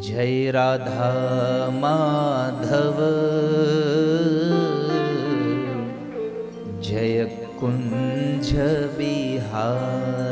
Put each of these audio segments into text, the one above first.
જય રાધા માધવ. જય કુંજ બિહારી.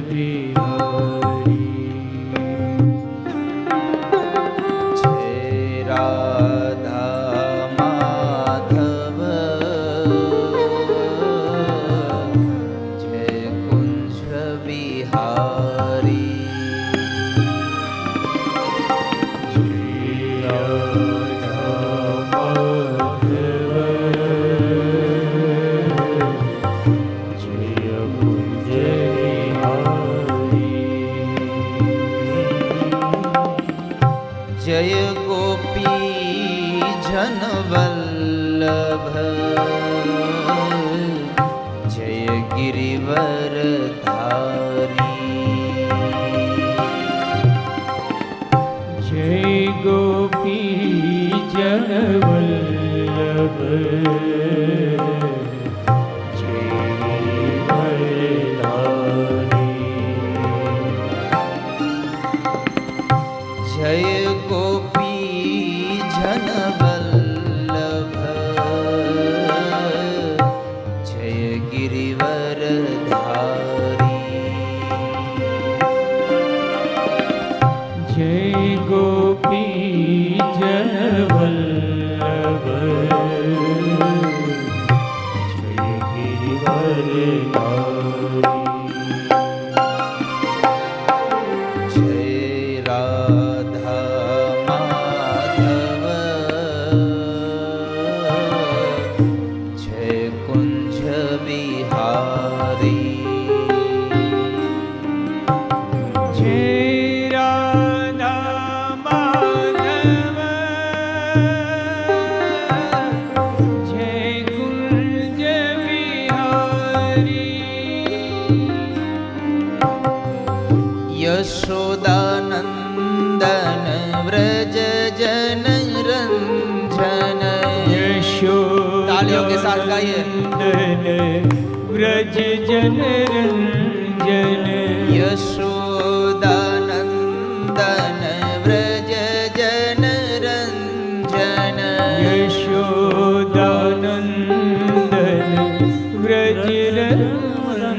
જય જય ગોપી જન વલ્લભ જય ગિરિવર ધારી જય ગોપી જન જય ગોપી જન વલ્લભ જય ગિરિવર ધારી જય ગોપી યશોદાનંદન વ્રજ જન રંજન. તાલીઓ કે સાથ ગાઈએ. વ્રજ જન રંજન. યશોદાનંદન વ્રજ જન રંજન. યશોદાનંદન વ્રજ રંજન.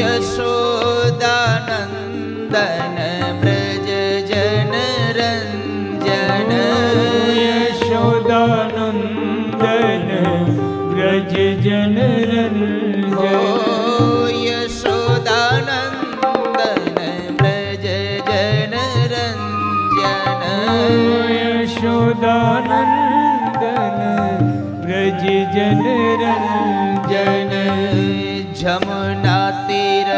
યશોદાનંદન વ્રજ વ્રજ જન ઓ રંજન યશોદાનંદન વ્રજ જન રંજન. યશોદાનંદન વ્રજ જન રંજન. જમુના તીર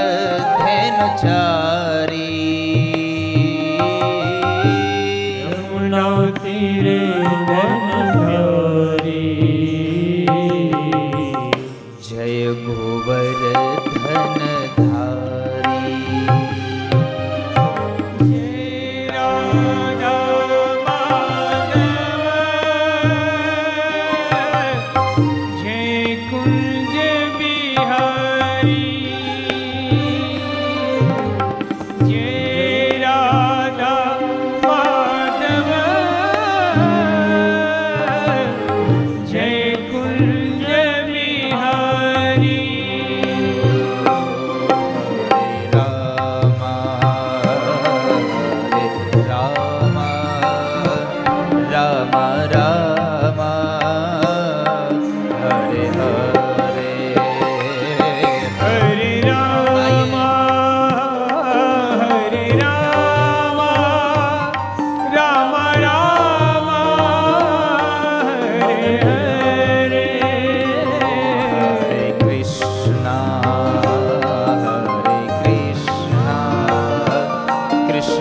ધેનુ ચારી Amen.